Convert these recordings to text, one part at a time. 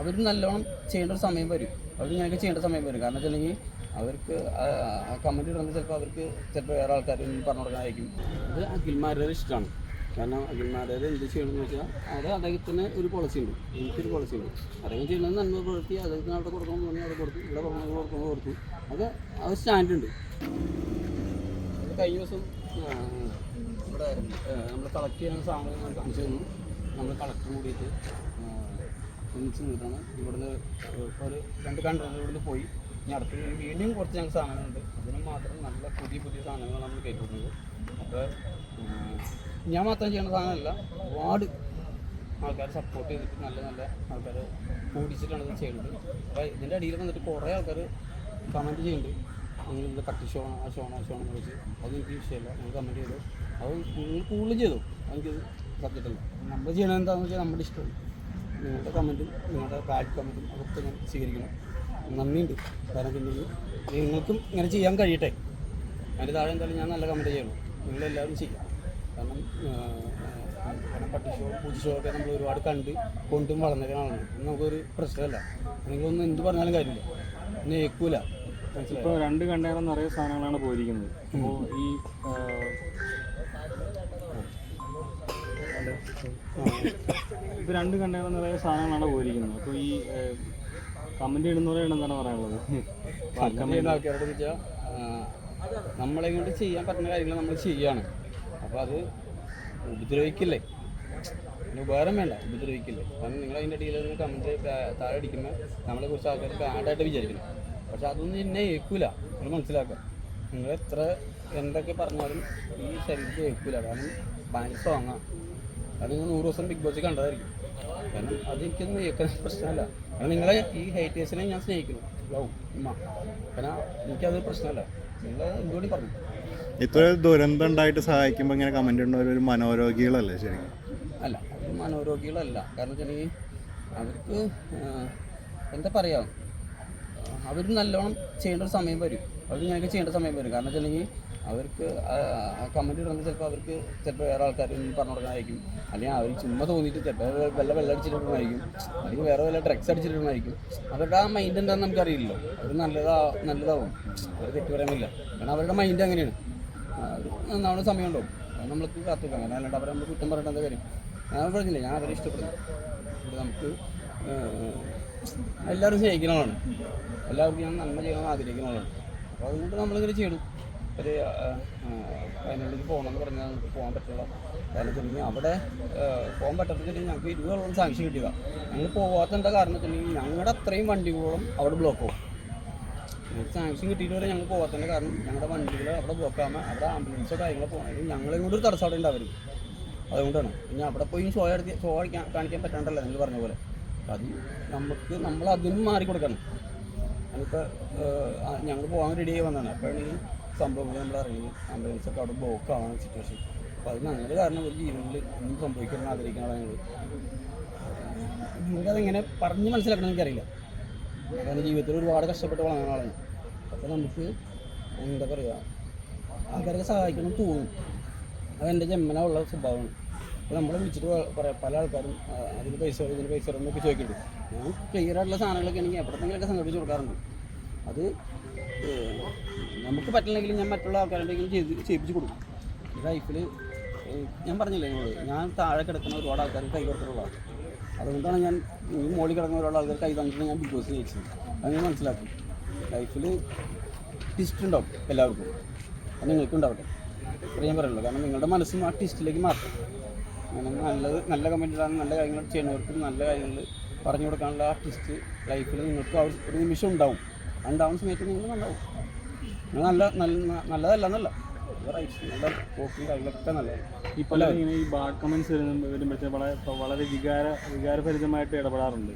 അവർ നല്ലോണം ചെയ്യേണ്ട ഒരു സമയം വരും. അവർ ഇങ്ങനെയൊക്കെ ചെയ്യേണ്ട സമയം വരും. കാരണം വെച്ചിട്ടുണ്ടെങ്കിൽ അവർക്ക് കമന്റ് ഇടുന്നത് ചിലപ്പോൾ അവർക്ക് ചിലപ്പോൾ വേറെ ആൾക്കാർ പറഞ്ഞു കൊടുക്കാനായിരിക്കും അത് അഖിൽമാരുടെ ഇഷ്ടമാണ്. കാരണം അഖിൽമാരുടെ എന്ത് ചെയ്യണമെന്ന് വെച്ചാൽ അത് അദ്ദേഹത്തിന് ഒരു പോളിസി ഉണ്ട്. എനിക്കൊരു പോളിസി ഉണ്ട്. അദ്ദേഹം ചെയ്യുന്നത് നന്മ പ്രവൃത്തി അദ്ദേഹത്തിന് അവിടെ കൊടുക്കണം തന്നെ അവിടെ കൊടുത്തു ഇവിടെ പറഞ്ഞു കൊടുക്കുമ്പോൾ കൊടുത്തു. അത് അത് സ്റ്റാൻഡുണ്ട് കഴിഞ്ഞ ദിവസം ഇവിടെ നമ്മൾ കളക്ട് ചെയ്യുന്ന സാധനങ്ങൾ കാണിച്ചു തന്നു. നമ്മൾ കളക്ടർ കൂടിയിട്ട് ഒന്നിച്ച് നിന്നിട്ടാണ് ഇവിടുന്ന് ഒരു രണ്ട് കൺട്രോളിൽ ഇവിടുന്ന് പോയി. ഇനി അടുത്ത് വീണ്ടും കുറച്ച് ഞങ്ങൾക്ക് സാധനങ്ങളുണ്ട്. അതിന് മാത്രം നല്ല പുതിയ പുതിയ സാധനങ്ങളാണ് നമ്മൾ കയറ്റുന്നത് അപ്പോൾ ഞാൻ മാത്രം ചെയ്യുന്ന സാധനമല്ല ഒരുപാട് ആൾക്കാർ സപ്പോർട്ട് ചെയ്തിട്ട് നല്ല നല്ല ആൾക്കാർ കൂടിച്ചിട്ടാണ് ഇത് ചെയ്യുന്നത്. അപ്പോൾ ഇതിന്റെ അടിയിൽ വന്നിട്ട് കുറേ ആൾക്കാർ കമന്റ് ചെയ്യുന്നുണ്ട്. നിങ്ങൾ ഇത് കട്ടി ഷോ ആ ഷോ ആ ഷോ എന്ന് വെച്ച് അതെനിക്ക് വിഷയമല്ല. നിങ്ങൾ കമന്റ് ചെയ്തു? അത് നിങ്ങൾ കൂടുതൽ ചെയ്തു? എനിക്കത് സബ്ജക്റ്റല്ല നമ്മൾ ചെയ്യണത് എന്താണെന്ന് വെച്ചാൽ നമ്മുടെ ഇഷ്ടം നിങ്ങളുടെ കമന്റും നിങ്ങളുടെ ബാഡ് കമന്റും അതൊക്കെ ഞാൻ സ്വീകരിക്കണം നന്ദിയുണ്ട്. കാരണം പിന്നെ നിങ്ങൾക്കും ഇങ്ങനെ ചെയ്യാൻ കഴിയട്ടെ. അതിന്റെ താഴെ എന്തായാലും ഞാൻ നല്ല കമന്റ് ചെയ്യണം നിങ്ങളെല്ലാവരും ചെയ്യാം. കാരണം കാരണം പട്ടിഷോ പൂച്ചോ ഒക്കെ നമ്മൾ ഒരുപാട് കണ്ട് കൊണ്ടും വളർന്നേക്കണതാണ് നമുക്കൊരു പ്രശ്നമല്ല. നിങ്ങളൊന്നും എന്ത് പറഞ്ഞാലും കാര്യമില്ല. ഒന്നും ഏക്കൂല ഇപ്പോൾ രണ്ട് കണ്ടെയ്നർ നിറയെ സാധനങ്ങളാണ് പോയിരിക്കുന്നത്. അപ്പോൾ ഈ ഇപ്പൊ രണ്ട് കണ്ടെയ്നർ നിറയെ സാധനങ്ങളാണ് പോയിരിക്കുന്നത്. അപ്പോൾ ഈ കമന്റ് ഇടുന്നവരോട് എന്താണ് പറയാനുള്ളത്? കമന്റ് ചെയ്യുന്ന ആൾക്കാരോട് വെച്ചാൽ നമ്മളെ കൊണ്ട് ചെയ്യാൻ പറ്റുന്ന കാര്യങ്ങൾ നമ്മൾ ചെയ്യാണ് അപ്പോൾ അത് ഉപദ്രവിക്കില്ലേ? അതിന് ഉപകാരം വേണ്ട ഉപദ്രവിക്കില്ലേ? കാരണം നിങ്ങൾ അതിന്റെ ഇടയിൽ കമന്റ് താഴെ അടിക്കുമ്പോൾ നമ്മളെ കുറിച്ച് ആൾക്കാർ ബാഡായിട്ട് വിചാരിക്കണം പക്ഷെ അതൊന്നും എന്നെ ഏൽക്കൂല നിങ്ങൾ മനസ്സിലാക്കുക. നിങ്ങൾ എത്ര എന്തൊക്കെ പറഞ്ഞാലും ഈ ശരീരത്തിൽ ഏൽക്കൂല. കാരണം ഭയങ്കര സ്ട്രോങ്ങാണ് അത് നിങ്ങൾ നൂറ് ദിവസം ബിഗ് ബോസ് കണ്ടതായിരിക്കും. കാരണം അത് എനിക്കൊന്നും ഏൽക്കുന്ന പ്രശ്നമല്ല. കാരണം നിങ്ങളെ ഈ ഹൈറ്റേഴ്സിനെ ഞാൻ സ്നേഹിക്കുന്നു. ലവ് ഉമ്മ. കാരണം എനിക്കത് പ്രശ്നമല്ല. നിങ്ങൾ എന്തുകൊണ്ട് പറഞ്ഞു? ഇത്ര ദുരന്തം ഉണ്ടായിട്ട് സഹായിക്കുമ്പോൾ ഇങ്ങനെ കമന്റ് ഇടുന്നവർ മനോരോഗികളല്ലേ ശരിക്കും? അല്ല അവർ മനോരോഗികളല്ല. കാരണം വെച്ചിട്ടുണ്ടെങ്കിൽ അവർക്ക് എന്താ പറയുക അവർ നല്ലോണം ചെയ്യേണ്ട ഒരു സമയം വരും. അവർ ഇങ്ങനെയൊക്കെ ചെയ്യേണ്ട സമയം വരും. കാരണം വെച്ചിട്ടുണ്ടെങ്കിൽ അവർക്ക് കമന്റ് ഇടുന്നത് ചിലപ്പോൾ അവർക്ക് ചിലപ്പോൾ വേറെ ആൾക്കാർ പറഞ്ഞു കൊടുക്കാനായിരിക്കും അല്ലെങ്കിൽ അവർ ചുമ്മാ തോന്നിയിട്ട് ചിലപ്പോൾ വല്ല വെള്ളം അടിച്ചിട്ടുണ്ടായിരിക്കും അല്ലെങ്കിൽ വേറെ വല്ല ഡ്രഗ്സ് അടിച്ചിട്ടുണ്ടായിരിക്കും അവരുടെ ആ മൈൻഡ് എന്താണെന്ന് നമുക്കറിയില്ലല്ലോ. അവർ നല്ലതാ നല്ലതാവും. അവർ തെറ്റ് കാരണം അവരുടെ മൈൻഡ് അങ്ങനെയാണ്. നമ്മുടെ സമയം ഉണ്ടാവും അത് നമ്മൾക്ക് കാത്തിക്കാം കാരണം അല്ലാണ്ട് അവരെ നമ്മൾ കുറ്റം പറയേണ്ട കാര്യം? ഞാൻ പറഞ്ഞില്ല? ഞാൻ അവരെ ഇഷ്ടപ്പെടുന്നു. ഇവിടെ നമുക്ക് എല്ലാവരും സ്നേഹിക്കുന്നതാണ് എല്ലാവർക്കും ഞാൻ നന്മ ചെയ്യണമെന്ന് ആഗ്രഹിക്കുന്നതാണ് അപ്പോൾ അതുകൊണ്ട് നമ്മളിങ്ങനെ ചെയ്യണം. ഒരു വയനാട്ടിലേക്ക് പോകണമെന്ന് പറഞ്ഞാൽ നമുക്ക് പോകാൻ പറ്റുള്ള. കാരണം വെച്ചിട്ടുണ്ടെങ്കിൽ അവിടെ പോകാൻ പറ്റത്തില്ലെങ്കിൽ ഞങ്ങൾക്ക് ഇരുപതോളം സാങ്ഷൻ കിട്ടുക ഞങ്ങൾ പോകാത്തതിന്റെ കാരണത്തിനെങ്കിൽ ഞങ്ങളുടെ അത്രയും വണ്ടികളും അവിടെ ബ്ലോക്ക് പോകും ഞങ്ങൾക്ക് സാങ്ഷൻ കിട്ടിയിട്ട് വരെ ഞങ്ങൾ പോകാത്തതിന്റെ കാരണം ഞങ്ങളുടെ വണ്ടികൾ അവിടെ ബ്ലോക്ക് ആകുമ്പോൾ അവിടെ ആംബുലൻസോ കാര്യങ്ങളോ പോകണമെങ്കിൽ ഞങ്ങളെ കൂടി ഒരു തടസ്സം അവിടെ ഉണ്ടാവരും അതുകൊണ്ടാണ്. പിന്നെ അവിടെ പോയി ഷോ എടുത്ത് ഷോ അടിക്കാൻ കാണിക്കാൻ പറ്റാണ്ടല്ല നിങ്ങൾ പറഞ്ഞ പോലെ. അത് നമുക്ക് നമ്മൾ അതിനും മാറി കൊടുക്കണം അതിപ്പോൾ ഞങ്ങൾ പോകാൻ റെഡി ആയി വന്നതാണ്. അപ്പോഴാണ് സംഭവങ്ങൾ നമ്മൾ ഇറങ്ങി. ആംബുലൻസ് ഒക്കെ അവിടെ ബ്ലോക്ക് ആവാൻ സിറ്റുവേഷൻ അപ്പോൾ അത് ഞങ്ങൾ കാരണം ഒരു ജീവനിൽ ഒന്നും സംഭവിക്കണമെന്ന് ആഗ്രഹിക്കണം ഞങ്ങൾ നിങ്ങൾക്കതെങ്ങനെ പറഞ്ഞ് മനസ്സിലാക്കണം എനിക്കറിയില്ല. കാരണം ജീവിതത്തിൽ ഒരുപാട് കഷ്ടപ്പെട്ട് വളർന്ന ആളാണ് അപ്പോൾ നമുക്ക് എന്താ പറയുക ആൾക്കാരൊക്കെ സഹായിക്കണം തോന്നും. അതെന്റെ ജന്മനുള്ള സ്വഭാവമാണ്. അപ്പോൾ നമ്മളെ വിളിച്ചിട്ട് പറയാം പല ആൾക്കാരും അതിന് പൈസ ഇതിന് പൈസ എന്നൊക്കെ ചോദിക്കുന്നുണ്ട് ഞാൻ ക്ലിയർ ആയിട്ടുള്ള സാധനങ്ങളൊക്കെ ആണെങ്കിൽ എപ്പോഴത്തെങ്കിലൊക്കെ സംഘടിപ്പിച്ച് കൊടുക്കാറുണ്ട്. അത് നമുക്ക് പറ്റില്ലെങ്കിലും ഞാൻ മറ്റുള്ള ആൾക്കാരുണ്ടെങ്കിലും ചെയ്ത് ചെയ്യിപ്പിച്ച് കൊടുക്കും. ലൈഫിൽ ഞാൻ പറഞ്ഞില്ലേ നിങ്ങളോട് ഞാൻ താഴെ കിടക്കുന്ന ഒരുപാട് ആൾക്കാർ കൈ കൊടുത്തിട്ടുള്ള അതുകൊണ്ടാണ് ഞാൻ ഈ മോളിൽ കിടക്കുന്ന ഒരുപാട് ആൾക്കാർ കൈ തന്നിട്ട് ഞാൻ ബിഗ് ബോസ് ജയിച്ചത്. അത് ഞാൻ മനസ്സിലാക്കും. ലൈഫിൽ ടിസ്റ്റ് ഉണ്ടാവും എല്ലാവർക്കും. അത് നിങ്ങൾക്കും ഉണ്ടാവട്ടെ. ഇത്രയും ഞാൻ പറയുള്ളൂ. കാരണം നിങ്ങളുടെ മനസ്സും ആ ടിസ്റ്റിലേക്ക് മാറ്റും അങ്ങനെ നല്ലത് നല്ല കമന്റിലാണ് നല്ല കാര്യങ്ങൾ ചെയ്യുന്നവർക്കും നല്ല കാര്യങ്ങൾ പറഞ്ഞു കൊടുക്കാനുള്ള ആ ടിസ്റ്റ് ലൈഫിൽ നിങ്ങൾക്ക് ഒരു നിമിഷം ഉണ്ടാവും. ആ ഉണ്ടാവുന്ന സമയത്ത് നിങ്ങൾ നല്ലതാവും നിങ്ങൾ നല്ല നല്ല നല്ലതല്ല എന്നല്ല നല്ല പോക്കും കാര്യങ്ങളൊക്കെ നല്ലതാണ്. പലരും ഇങ്ങനെ ഈ ബാഡ് കമന്റ്സ് വരുമ്പോഴത്തെ വളരെ വളരെ വികാര വികാരഭരിതമായിട്ട് ഇടപെടാറുണ്ട്.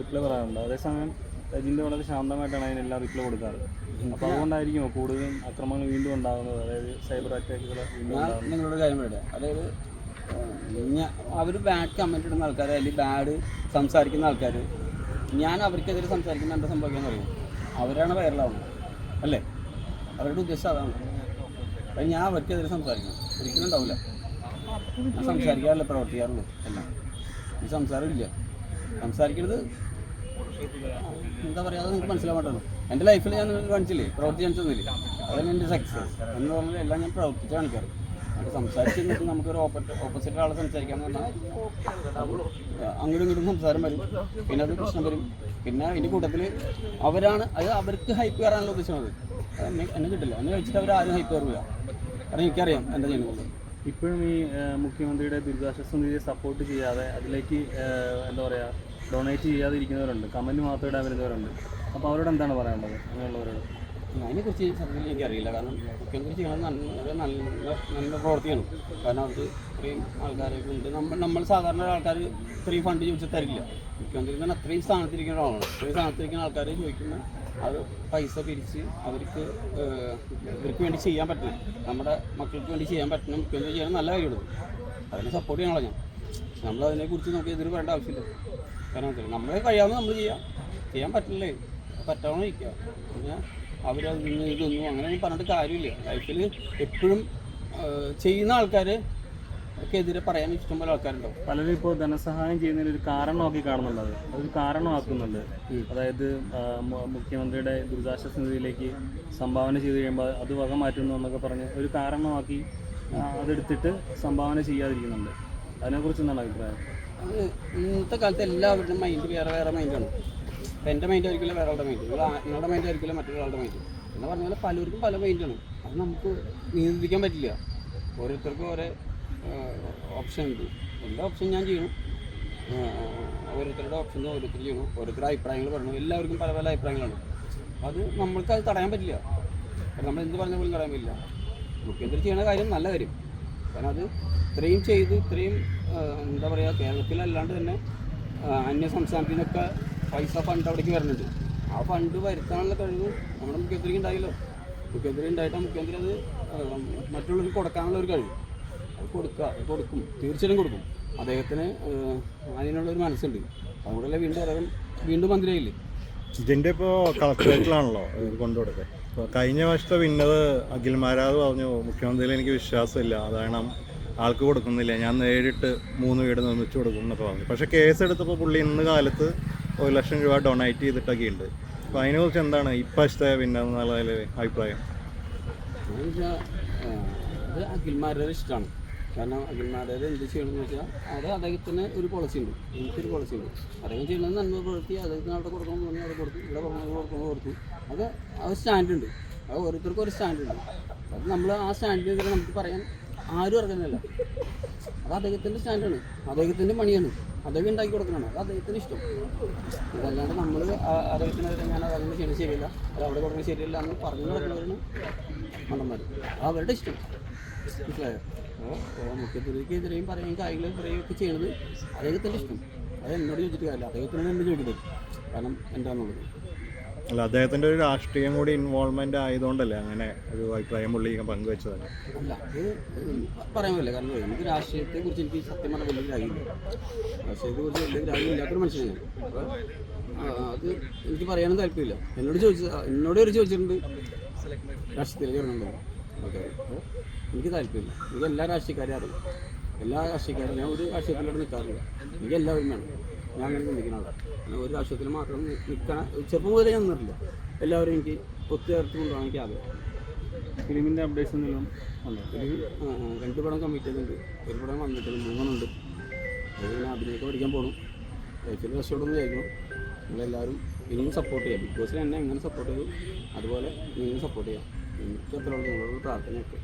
റിപ്ലൈ പറയാറുണ്ട്. അതേസമയം രജിന്റെ വളരെ ശാന്തമായിട്ടാണ് അതിനെല്ലാം റിപ്ലൈ കൊടുക്കാറ്. അപ്പോൾ അതുകൊണ്ടായിരിക്കുമോ കൂടുതലും അക്രമങ്ങൾ വീണ്ടും ഉണ്ടാകുന്നത്? അതായത് സൈബർ അറ്റാക്കുകൾ നിങ്ങളോട് കാര്യം പറയട്ടെ അതായത് ഞാൻ അവർ ബാഡ് കമന്റ് ഇടുന്ന ആൾക്കാർ അല്ലെങ്കിൽ ബാഡ് സംസാരിക്കുന്ന ആൾക്കാർ ഞാൻ അവർക്കെതിരെ സംസാരിക്കുന്ന എന്താ സംഭവിക്കാന്ന് അറിയാം? അവരാണ് വൈറലാവുന്നത്. അല്ലേ? അവരുടെ ഉദ്ദേശം അതാണ്. അപ്പം ഞാൻ അവർക്കെതിരെ സംസാരിക്കണം. ഒരിക്കലും ഉണ്ടാവില്ല ഞാൻ സംസാരിക്കാറില്ല പ്രവർത്തിക്കാറുള്ളൂ എല്ലാം ഈ സംസാരമില്ല. സംസാരിക്കുന്നത് എന്താ പറയുക അത് നിങ്ങൾക്ക് മനസ്സിലാവാണ്ടാണ് എന്റെ ലൈഫിൽ ഞാൻ കാണിച്ചില്ലേ? പ്രവർത്തി കാണിച്ചൊന്നുമില്ല അതാണ് എന്റെ സക്സസ് എന്ന് പറഞ്ഞാൽ എല്ലാം ഞാൻ പ്രവർത്തിച്ച് കാണിക്കാറ്. അത് സംസാരിച്ച് നിന്നിട്ട് നമുക്കൊരു ഓപ്പോസിറ്റ് ആളെ സംസാരിക്കാന്ന് പറഞ്ഞാൽ അങ്ങോട്ടും ഇങ്ങോട്ടും സംസാരം വരും. പിന്നെ അത് പ്രശ്നം വരും. പിന്നെ അതിന്റെ കൂട്ടത്തിൽ അവരാണ് അത് അവർക്ക് ഹൈപ്പ് കയറാനുള്ള ഉദ്ദേശിച്ചത് എന്നെ എന്നെ കിട്ടില്ല. എന്നെ കഴിച്ചിട്ട് അവർ ആരും ഹൈപ്പ് കയറില്ല കാരണം എനിക്കറിയാം എന്താ ചെയ്യുന്നത്. ഇപ്പോഴും ഈ മുഖ്യമന്ത്രിയുടെ ദുരിതാശ്വാസ നിധിയെ സപ്പോർട്ട് ചെയ്യാതെ അതിലേക്ക് എന്താ പറയുക ഡൊണേറ്റ് ചെയ്യാതെ ഇരിക്കുന്നവരുണ്ട് കമന്റ് മാത്രം ഇടാൻ വരുന്നവരുണ്ട്. അപ്പോൾ അവരോട് എന്താണ് പറയാനുള്ളത്? അങ്ങനെയുള്ളവരോട്. അതിനെക്കുറിച്ച് സത്യത്തിൽ എനിക്കറിയില്ല. കാരണം മുഖ്യമന്ത്രി കുറിച്ച് നല്ല നല്ല നല്ല പ്രവർത്തിയാണ്. കാരണം അവർ ഇത്രയും ആൾക്കാരൊക്കെ ഉണ്ട്. നമ്മൾ നമ്മൾ സാധാരണ ആൾക്കാർ ഇത്രയും ഫണ്ട് ചോദിച്ചാൽ തരില്ല. മുഖ്യമന്ത്രി തന്നെ അത്രയും സ്ഥാനത്തിരിക്കുന്ന ആളാണ് അത്രയും സ്ഥാനത്തിരിക്കുന്ന ആൾക്കാർ ചോദിക്കുമ്പോൾ അത് പൈസ പിരിച്ച് അവർക്ക് ഇവർക്ക് വേണ്ടി ചെയ്യാൻ പറ്റണം നമ്മുടെ മക്കൾക്ക് വേണ്ടി ചെയ്യാൻ പറ്റണം മുഖ്യമന്ത്രി ചെയ്യണം നല്ല കാര്യമുള്ളത് അതിനെ സപ്പോർട്ട് ചെയ്യണം ഞാൻ. നമ്മൾ അതിനെക്കുറിച്ച് നമുക്ക് എതിര് വേണ്ട ആവശ്യമില്ല. കാരണം നമ്മളെ കഴിയാവുന്ന നമ്മൾ ചെയ്യാം. ചെയ്യാൻ പറ്റില്ലേ? പറ്റാവുന്ന ഇരിക്കുക പിന്നെ അവരത് നിന്ന് ഇതൊന്നും അങ്ങനെ പറഞ്ഞിട്ട് കാര്യമില്ല. ലൈഫിൽ എപ്പോഴും ചെയ്യുന്ന ആൾക്കാർ എതിരെ പറയാൻ ഇഷ്ടംപോലെ ആൾക്കാരുണ്ടാവും. പലരും ഇപ്പോൾ ധനസഹായം ചെയ്യുന്നതിന് ഒരു കാരണമാക്കി കാണുന്നുണ്ട് അത് അതൊരു കാരണമാക്കുന്നുണ്ട്. അതായത് മുഖ്യമന്ത്രിയുടെ ദുരിതാശ്വാസ നിധിയിലേക്ക് സംഭാവന ചെയ്ത് കഴിയുമ്പോൾ അത് വക മാറ്റുന്നു എന്നൊക്കെ പറഞ്ഞ് ഒരു കാരണമാക്കി അതെടുത്തിട്ട് സംഭാവന ചെയ്യാതിരിക്കുന്നുണ്ട്. അതിനെക്കുറിച്ച് എന്താണ് അഭിപ്രായം? അത് ഇന്നത്തെ കാലത്ത് എല്ലാവരുടെയും മൈൻഡ് വേറെ വേറെ മൈൻഡാണ് ഇപ്പം എന്റെ മൈൻഡ് ആയിരിക്കില്ല വേറെ ആളുടെ മൈൻഡ് നിങ്ങളുടെ മൈൻഡ് ആയിരിക്കില്ല മറ്റൊരാളുടെ മൈൻഡ് എന്ന് പറഞ്ഞ പോലെ പലർക്കും പല മൈൻഡാണ് അത് നമുക്ക് നിയന്ത്രിക്കാൻ പറ്റില്ല. ഓരോരുത്തർക്കും ഓരോ ഓപ്ഷൻ ഉണ്ട്. എന്റെ ഓപ്ഷൻ ഞാൻ ചെയ്യണം ഓരോരുത്തരുടെ ഓപ്ഷൻ ഓരോരുത്തർ ചെയ്യണം ഓരോരുത്തരുടെ അഭിപ്രായങ്ങൾ പറയണം എല്ലാവർക്കും പല പല അഭിപ്രായങ്ങളാണ്. അത് നമ്മൾക്ക് അത് തടയാൻ പറ്റില്ല. അപ്പം നമ്മൾ എന്ത് പറഞ്ഞ പോലും തടയാൻ പറ്റില്ല. മുഖ്യമന്ത്രി ചെയ്യുന്ന കാര്യം നല്ല കാര്യം. കാരണം അത് ഇത്രയും ചെയ്ത് ഇത്രയും എന്താ പറയുക കേരളത്തിലല്ലാണ്ട് തന്നെ അന്യ സംസ്ഥാനത്തു നിന്നൊക്കെ പൈസ ഫണ്ട് അവിടേക്ക് വരുന്നുണ്ട്. ആ ഫണ്ട് വരുത്താനുള്ള കഴിവ് നമ്മുടെ മുഖ്യമന്ത്രിക്ക് ഉണ്ടായില്ലോ. മുഖ്യമന്ത്രി ഉണ്ടായിട്ട് മുഖ്യമന്ത്രി അത് മറ്റുള്ളവർക്ക് കൊടുക്കാനുള്ള ഒരു കഴിവ്. അത് കൊടുക്കുക കൊടുക്കും. തീർച്ചയായും കൊടുക്കും. അദ്ദേഹത്തിന് അതിനുള്ളൊരു മനസ്സുണ്ട്. അതുകൊണ്ടല്ലേ വീണ്ടും അദ്ദേഹം വീണ്ടും മന്ത്രിയായില്ലേ? ഇതിന്റെ ഇപ്പോ കളക്ടറേറ്റിലാണല്ലോ കൊണ്ടുകൊടുത്തത് അപ്പോൾ കഴിഞ്ഞ വർഷത്തെ പിന്നത് അഖിൽ മാരാത് പറഞ്ഞു മുഖ്യമന്ത്രിയിൽ എനിക്ക് വിശ്വാസമില്ല. അതാണ് ആൾക്ക് കൊടുക്കുന്നില്ല. ഞാൻ നേരിട്ട് മൂന്ന് വീട് നിർമ്മിച്ചു കൊടുക്കും എന്നൊക്കെ പറഞ്ഞു. പക്ഷേ കേസ് എടുത്തപ്പോൾ പുള്ളി ഇന്ന് കാലത്ത് ഒരു ലക്ഷം രൂപ ഡൊണേറ്റ് ചെയ്തിട്ടൊക്കെ ഉണ്ട് അപ്പോൾ അതിനെക്കുറിച്ച് എന്താണ് ഇപ്പോഴത്തെ പിന്നെ നല്ല അഭിപ്രായം അത് അഖിൽമാരുടെ ഇഷ്ടമാണ് കാരണം അഖിൽമാരുടെ എന്ത് ചെയ്യണമെന്ന് വെച്ചാൽ അത് അദ്ദേഹത്തിന് ഒരു പോളിസി ഉണ്ട്. എനിക്കൊരു പോളിസി ഉണ്ട്. അദ്ദേഹം ചെയ്യുന്നത് നന്മ പ്രവൃത്തി അദ്ദേഹത്തിന് അവിടെ കൊടുക്കണം തോന്നി അവിടെ കൊടുത്തു ഇവിടെ കൊടുക്കണം കൊടുക്കണം കൊടുത്തു. അത് ആ സ്റ്റാൻഡുണ്ട് അത് ഓരോരുത്തർക്കും ഒരു സ്റ്റാൻഡുണ്ട് അത് നമ്മൾ ആ സ്റ്റാൻഡിനെതിരെ നമുക്ക് പറയാൻ ആരും ഇറങ്ങുന്നില്ല. അത് അദ്ദേഹത്തിന്റെ സ്റ്റാൻഡാണ് അദ്ദേഹത്തിന്റെ മണിയാണ് അദ്ദേഹം ഉണ്ടാക്കി കൊടുക്കണം? അത് അദ്ദേഹത്തിന് ഇഷ്ടം. അതല്ലാണ്ട് നമ്മൾ അദ്ദേഹത്തിനെതിരെ ഞാൻ അതങ്ങനെ ചെയ്യുന്നത് ശരിയല്ല. അത് അവിടെ കൊടുക്കുന്നത് ശരിയല്ല എന്ന് പറഞ്ഞു കൊടുക്കുന്നവരാണ് മണ്ണന്മാർ അത് അവരുടെ ഇഷ്ടം. മനസ്സിലായോ? അപ്പോൾ മുഖ്യമന്ത്രിക്കെതിരെയും പറയും കാര്യങ്ങൾ ഇത്രയും ഒക്കെ ചെയ്യണത് അദ്ദേഹത്തിന്റെ ഇഷ്ടം. അത് എന്നോട് ചോദിച്ചിട്ട് കാര്യമില്ല. അദ്ദേഹത്തിനോട് എന്നെ ചോദിക്കുന്നത് കാരണം എന്താണെന്നുള്ളത് അല്ല അദ്ദേഹത്തിന്റെ ഒരു രാഷ്ട്രീയം കൂടി ഇൻവോൾവ്മെന്റ് ആയതുകൊണ്ടല്ലേ അങ്ങനെ ഒരു അഭിപ്രായം പുള്ളി പങ്കുവെച്ചത്? അല്ല അത് പറയാൻ പറ്റില്ല കാരണം എനിക്ക് രാഷ്ട്രീയത്തെ കുറിച്ച് എനിക്ക് സത്യം പറഞ്ഞ വലിയ ഗ്രാഹ്യമില്ല രാഷ്ട്രീയത്തെ കുറിച്ച് വലിയ ഗ്രാഹ്യം മനുഷ്യനാണ് അത് എനിക്ക് പറയാനും താല്പര്യമില്ല. എന്നോട് ചോദിച്ച എന്നോട് ഒരു ചോദിച്ചിട്ടുണ്ട്. രാഷ്ട്രീയത്തിലേക്ക് വരണമെന്നോ ഓക്കെ എനിക്ക് താല്പര്യമില്ല. എനിക്ക് എല്ലാ രാഷ്ട്രീയക്കാരെയും അറിയാം. എല്ലാ രാഷ്ട്രീയക്കാരും ഞാൻ ഒരു രാഷ്ട്രീയത്തിലോട്ട് നിൽക്കാറില്ല. എനിക്ക് എല്ലാവരും വേണം ഞാൻ അങ്ങനെ ചിന്തിക്കുന്ന ആളാണ്. ഒരു രാഷ്ട്രീയത്തിൽ മാത്രം നിൽക്കണ ചെറുപ്പം മുതലേ ഞാൻ നിന്നിട്ടില്ല. എല്ലാവരും എനിക്ക് ഒത്തുചേർത്ത് കൊണ്ടുപോകാൻ എനിക്ക് ആഗ്രഹം. ഫിലിമിന്റെ അപ്ഡേറ്റ്സ് എന്തെങ്കിലും രണ്ട് പടം കമ്മിറ്റ് ചെയ്തിട്ടുണ്ട്. ഒരു പടം വന്നിട്ടുണ്ട് മൂന്നെണ്ണുണ്ട് അതിന് അഭിനയൊക്കെ പഠിക്കാൻ പോകണം ലൈഫിൽ രക്ഷപ്പെടുമെന്ന് വിചാരിക്കണം നിങ്ങളെല്ലാവരും ഇനിയും സപ്പോർട്ട് ചെയ്യാം. ബിഗ് ബോസിൽ എന്നെ എങ്ങനെ സപ്പോർട്ട് ചെയ്തു അതുപോലെ നിങ്ങളും സപ്പോർട്ട് ചെയ്യാം. എനിക്ക് അത്രയുള്ള നിങ്ങളോട് പ്രാർത്ഥനയൊക്കെ.